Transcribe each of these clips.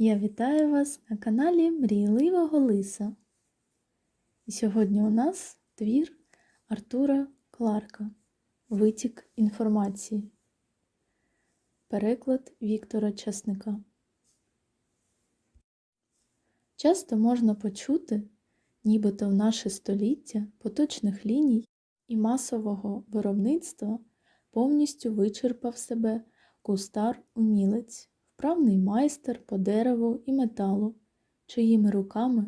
Я вітаю вас на каналі Мрійливого Лиса. І сьогодні у нас твір Артура Кларка Витік інформації. Переклад Віктора Часника. Часто можна почути, нібито в наше століття поточних ліній і масового виробництва повністю вичерпав себе кустар-умілець вправний майстер по дереву і металу, чиїми руками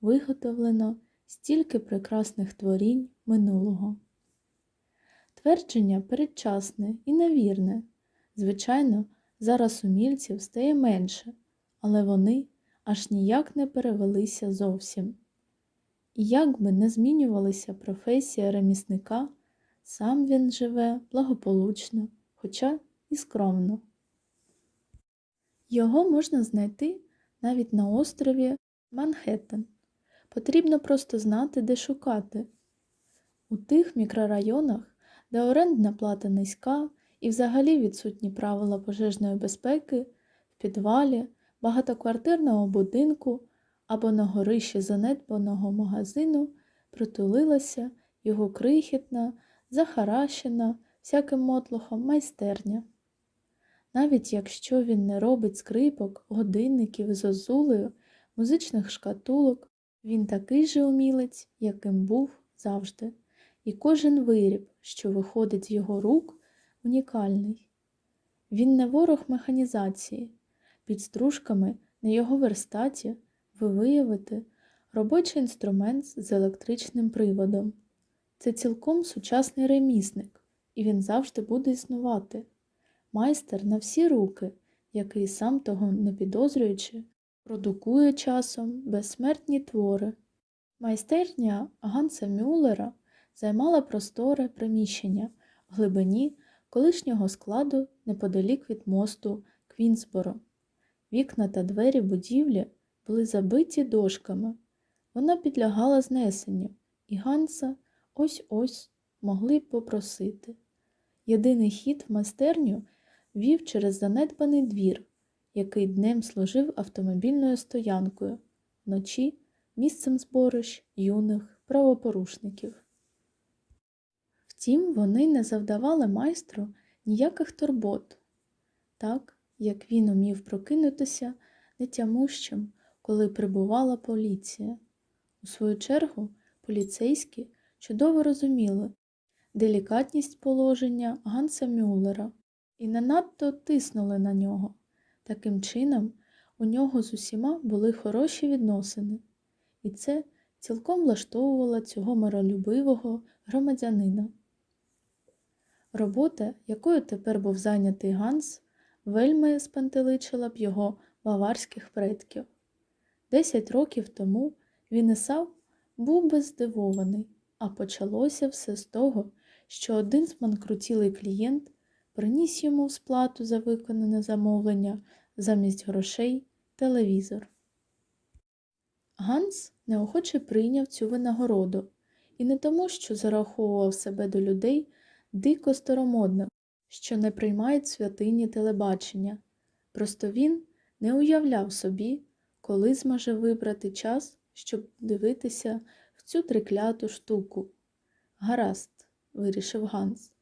виготовлено стільки прекрасних творінь минулого. Твердження передчасне і невірне. Звичайно, зараз умільців стає менше, але вони аж ніяк не перевелися зовсім. І як би не змінювалася професія ремісника, сам він живе благополучно, хоча і скромно. Його можна знайти навіть на острові Манхеттен. Потрібно просто знати, де шукати. У тих мікрорайонах, де орендна плата низька і взагалі відсутні правила пожежної безпеки, в підвалі, багатоквартирного будинку або на горищі занедбаного магазину притулилася його крихітна, захаращена всяким мотлохом майстерня. Навіть якщо він не робить скрипок, годинників, зозулею, музичних шкатулок, він такий же умілець, яким був завжди, і кожен виріб, що виходить з його рук, унікальний. Він не ворог механізації. Під стружками на його верстаті ви виявите робочий інструмент з електричним приводом. Це цілком сучасний ремісник, і він завжди буде існувати майстер на всі руки, який сам того не підозрюючи, продукує часом безсмертні твори. Майстерня Ганса Мюллера займала просторе приміщення в глибині колишнього складу неподалік від мосту Квінсборо. Вікна та двері будівлі були забиті дошками. Вона підлягала знесенню, і Ганса ось ось могли попросити. Єдиний хід в майстерню вів через занедбаний двір, який днем служив автомобільною стоянкою, вночі місцем зборищ юних правопорушників. Втім, вони не завдавали майстру ніяких турбот, так як він умів прокинутися нетямущим, коли прибувала поліція. У свою чергу, поліцейські чудово розуміли делікатність положення Ганса Мюллера і не надто тиснули на нього. Таким чином, у нього з усіма були хороші відносини, і це цілком влаштовувало цього миролюбивого громадянина. Робота, якою тепер був зайнятий Ганс, вельми спантеличила б його баварських предків. Десять років тому він і сам був би здивований, а почалося все з того, що один зманкрутілий клієнт приніс йому в сплату за виконане замовлення замість грошей телевізор. Ганс неохоче прийняв цю винагороду і не тому, що зараховував себе до людей дико старомодних, що не приймають святині телебачення. Просто він не уявляв собі, коли зможе вибрати час, щоб дивитися в цю трикляту штуку. Гаразд, вирішив Ганс.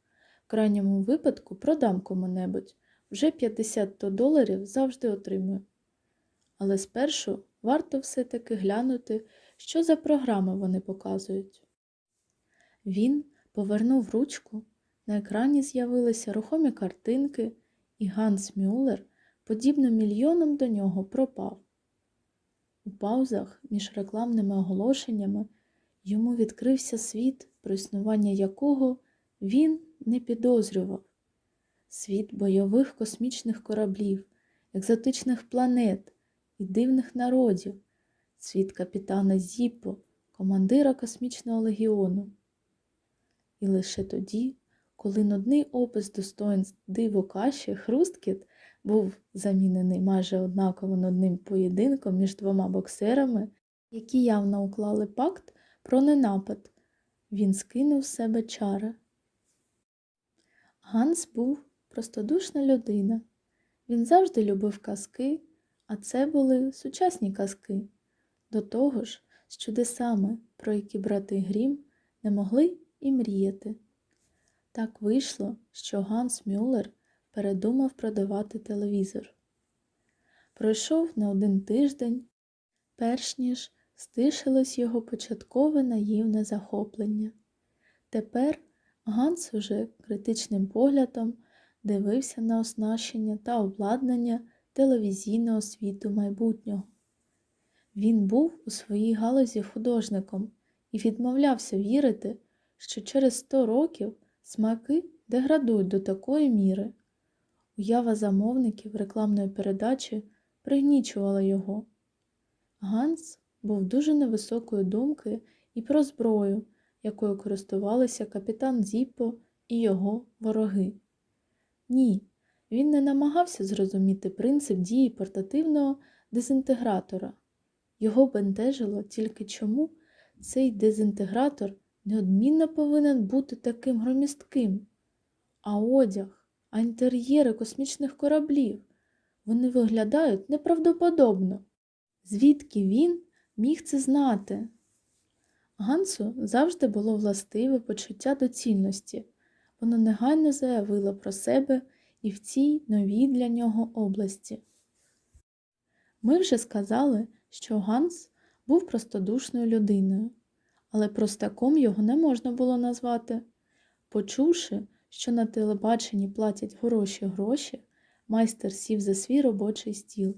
Крайньому випадку продам кому-небудь, вже 50 то доларів завжди отримую. Але спершу варто все-таки глянути, що за програми вони показують. Він повернув ручку, на екрані з'явилися рухомі картинки, і Ганс Мюллер, подібно мільйонам до нього, пропав. У паузах між рекламними оголошеннями йому відкрився світ, про існування якого він не підозрював. Світ бойових космічних кораблів, екзотичних планет і дивних народів, світ капітана Зіппо, командира космічного легіону. І лише тоді, коли нудний опис достоинств диво каші Хрусткіт був замінений майже однаково нудним поєдинком між двома боксерами, які явно уклали пакт про ненапад, він скинув з себе чари. Ганс був простодушна людина. Він завжди любив казки, А це були сучасні казки. До того ж, з чудесами, про які брати Грім не могли і мріяти. Так вийшло, що Ганс Мюллер передумав продавати телевізор. Пройшов не один тиждень, перш ніж стишилось його початкове наївне захоплення. Тепер Ганс уже критичним поглядом дивився на оснащення та обладнання телевізійного світу майбутнього. Він був у своїй галузі художником і відмовлявся вірити, що через 100 років смаки деградують до такої міри. Уява замовників рекламної передачі пригнічувала його. Ганс був дуже невисокої думки і про зброю, якою користувалися капітан Зіппо і його вороги. Ні, він не намагався зрозуміти принцип дії портативного дезінтегратора. Його бентежило тільки чому цей дезінтегратор неодмінно повинен бути таким громістким. А одяг, а інтер'єри космічних кораблів вони виглядають неправдоподобно. Звідки він міг це знати? Гансу завжди було властиве почуття доцільності. Воно негайно заявило про себе і в цій новій для нього області. Ми вже сказали, що Ганс був простодушною людиною, але простаком його не можна було назвати. Почувши, що на телебаченні платять хороші гроші, майстер сів за свій робочий стіл.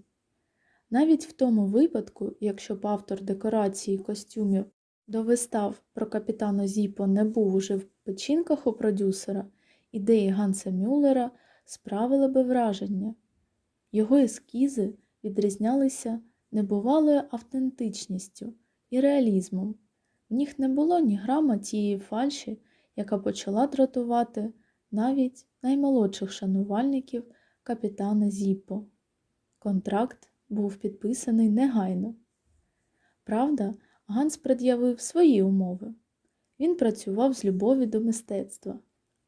Навіть в тому випадку, якщо б автор декорації костюмів до вистав про капітана Зіпо не був уже в печінках у продюсера, ідеї Ганса Мюллера справили би враження. Його ескізи відрізнялися небувалою автентичністю і реалізмом. В них не було ні грама тієї фальші, яка почала дратувати навіть наймолодших шанувальників капітана Зіппо. Контракт був підписаний негайно. Правда, Ганс пред'явив свої умови. Він працював з любові до мистецтва,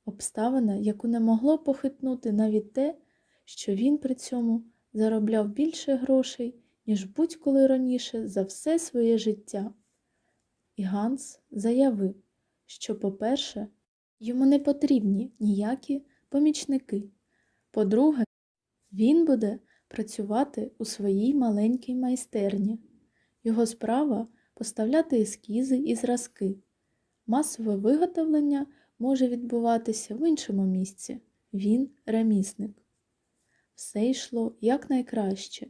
обставина, яку не могло похитнути навіть те, що він при цьому заробляв більше грошей, ніж будь-коли раніше за все своє життя. І Ганс заявив, що, по-перше, йому не потрібні ніякі помічники. По-друге, він буде працювати у своїй маленькій майстерні. Його справа поставляти ескізи і зразки. Масове виготовлення може відбуватися в іншому місці. Він ремісник. Все йшло якнайкраще.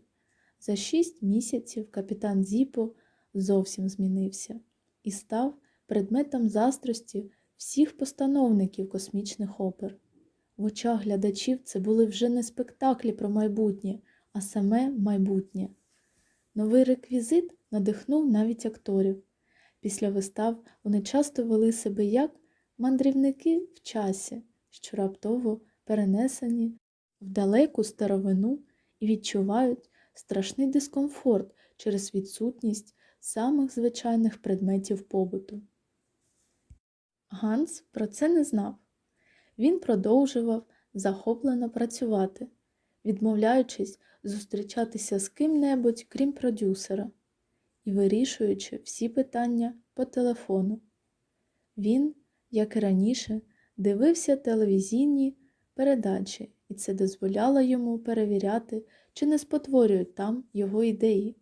За шість місяців капітан Зіпо зовсім змінився і став предметом застрості всіх постановників космічних опер. В очах глядачів це були вже не спектаклі про майбутнє, а саме майбутнє. Новий реквізит надихнув навіть акторів. Після вистав вони часто вели себе як мандрівники в часі, що раптово перенесені в далеку старовину і відчувають страшний дискомфорт через відсутність самих звичайних предметів побуту. Ганс про це не знав. Він продовжував захоплено працювати, відмовляючись зустрічатися з ким-небудь, крім продюсера, і вирішуючи всі питання по телефону. Він, як і раніше, дивився телевізійні передачі, і це дозволяло йому перевіряти, чи не спотворюють там його ідеї.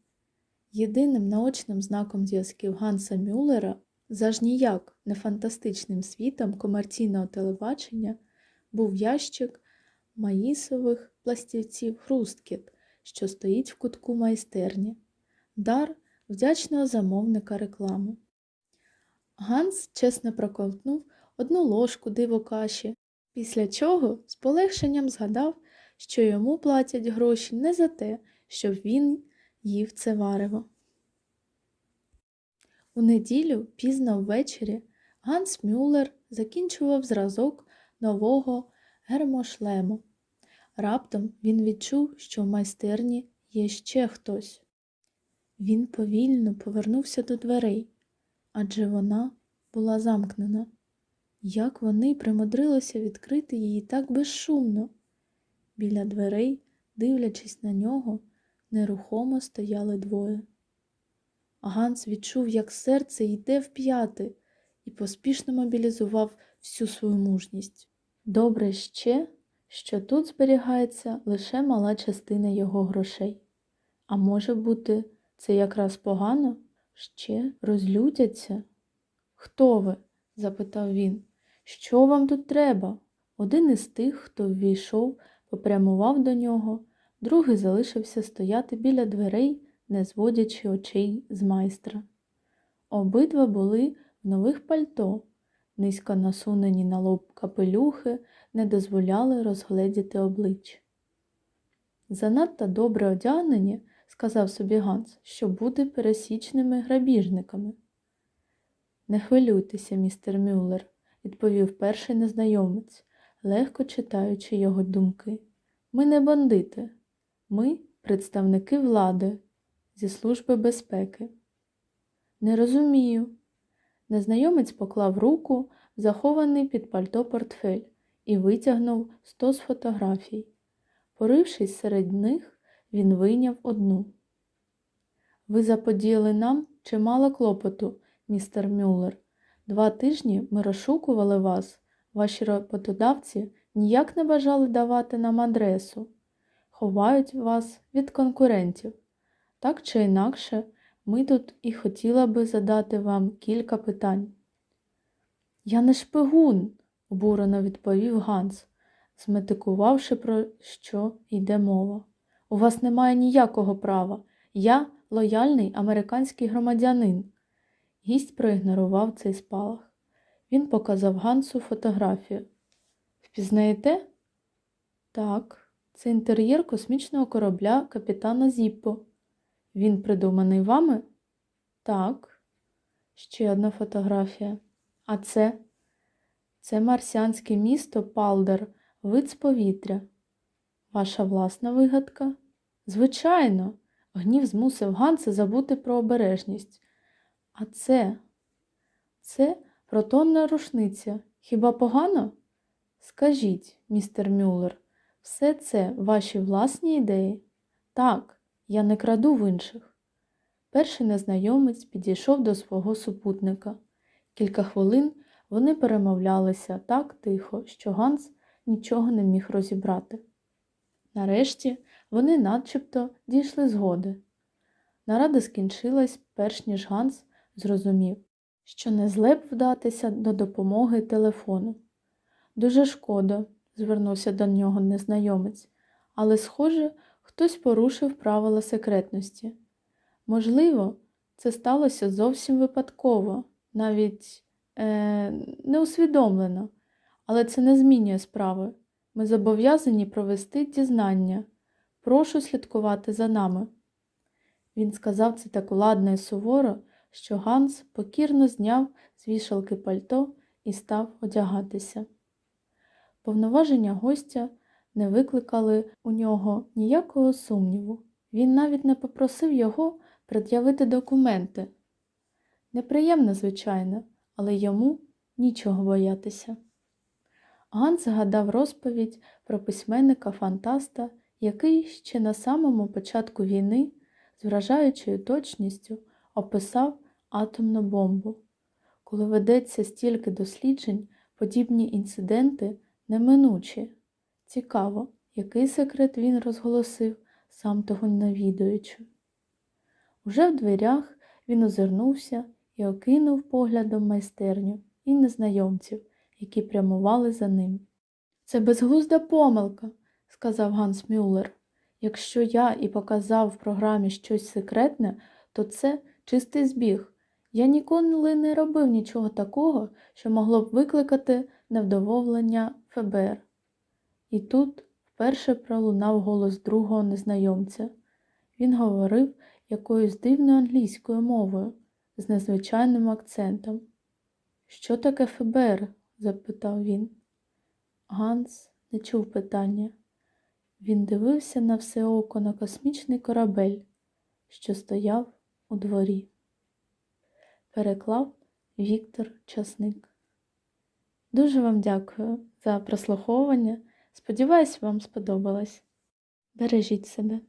Єдиним наочним знаком зв'язків Ганса Мюллера за ж ніяк не фантастичним світом комерційного телебачення був ящик маїсових пластівців хрусткіт, що стоїть в кутку майстерні, дар вдячного замовника реклами. Ганс чесно проковтнув одну ложку диво каші, після чого з полегшенням згадав, що йому платять гроші не за те, щоб він їв це варево. У неділю пізно ввечері Ганс Мюллер закінчував зразок нового гермошлему. Раптом він відчув, що в майстерні є ще хтось. Він повільно повернувся до дверей, адже вона була замкнена. Як вони примудрилися відкрити її так безшумно? Біля дверей, дивлячись на нього, нерухомо стояли двоє. Ганс відчув, як серце йде в п'яти, і поспішно мобілізував всю свою мужність. Добре ще, що тут зберігається лише мала частина його грошей. А може бути, це якраз погано? Ще розлютяться? Хто ви? запитав він. Що вам тут треба? Один із тих, хто ввійшов, попрямував до нього, другий залишився стояти біля дверей, не зводячи очей з майстра. Обидва були в нових пальто, низько насунені на лоб капелюхи не дозволяли розгледіти обличчя. Занадто добре одягнені, сказав собі Ганс, щоб бути пересічними грабіжниками. Не хвилюйтеся, містер Мюллер, відповів перший незнайомець, легко читаючи його думки. Ми не бандити, ми представники влади зі Служби безпеки. Не розумію. Незнайомець поклав руку, в захований під пальто портфель, і витягнув стос фотографій. Порившись серед них, він вийняв одну. Ви заподіяли нам чимало клопоту, містер Мюллер. Два тижні ми розшукували вас. Ваші роботодавці ніяк не бажали давати нам адресу. Ховають вас від конкурентів. Так чи інакше, ми тут і хотіла би задати вам кілька питань. Я не шпигун, обурено відповів Ганс, зметикувавши, про що йде мова. У вас немає ніякого права. Я лояльний американський громадянин. Гість проігнорував цей спалах. Він показав Гансу фотографію. Впізнаєте? Так, це інтер'єр космічного корабля капітана Зіппо. Він придуманий вами? Так. Ще одна фотографія. А це? Це марсіанське місто Палдер, вид з повітря. Ваша власна вигадка? Звичайно, гнів змусив Ганса забути про обережність. А це? Це протонна рушниця. Хіба погано? Скажіть, містер Мюллер, все це ваші власні ідеї? Так, я не краду в інших. Перший незнайомець підійшов до свого супутника. Кілька хвилин вони перемовлялися так тихо, що Ганс нічого не міг розібрати. Нарешті вони начебто дійшли згоди. Нарада скінчилась, перш ніж Ганс зрозумів, що не зле б вдатися до допомоги телефону. Дуже шкода, звернувся до нього незнайомець, але, схоже, хтось порушив правила секретності. Можливо, це сталося зовсім випадково, навіть е, неусвідомлено, але це не змінює справи. Ми зобов'язані провести дізнання. Прошу слідкувати за нами. Він сказав це так ладно і суворо, що Ганс покірно зняв з вішалки пальто і став одягатися. Повноваження гостя не викликали у нього ніякого сумніву. Він навіть не попросив його пред'явити документи. Неприємно, звичайно, але йому нічого боятися. Ганс згадав розповідь про письменника Фантаста, який ще на самому початку війни з вражаючою точністю описав атомну бомбу. Коли ведеться стільки досліджень, подібні інциденти неминучі. Цікаво, який секрет він розголосив, сам того не відаючи. Уже в дверях він озирнувся і окинув поглядом майстерню і незнайомців, які прямували за ним. Це безглузда помилка, сказав Ганс Мюллер. Якщо я і показав в програмі щось секретне, то це чистий збіг. Я ніколи не робив нічого такого, що могло б викликати невдоволення ФБР. І тут вперше пролунав голос другого незнайомця. Він говорив якоюсь дивною англійською мовою з незвичайним акцентом. Що таке ФБР? запитав він. Ганс не чув питання. Він дивився на все око на космічний корабель, що стояв у дворі. Переклав Віктор Часник. Дуже вам дякую за прослуховування. Сподіваюсь, вам сподобалось. Бережіть себе.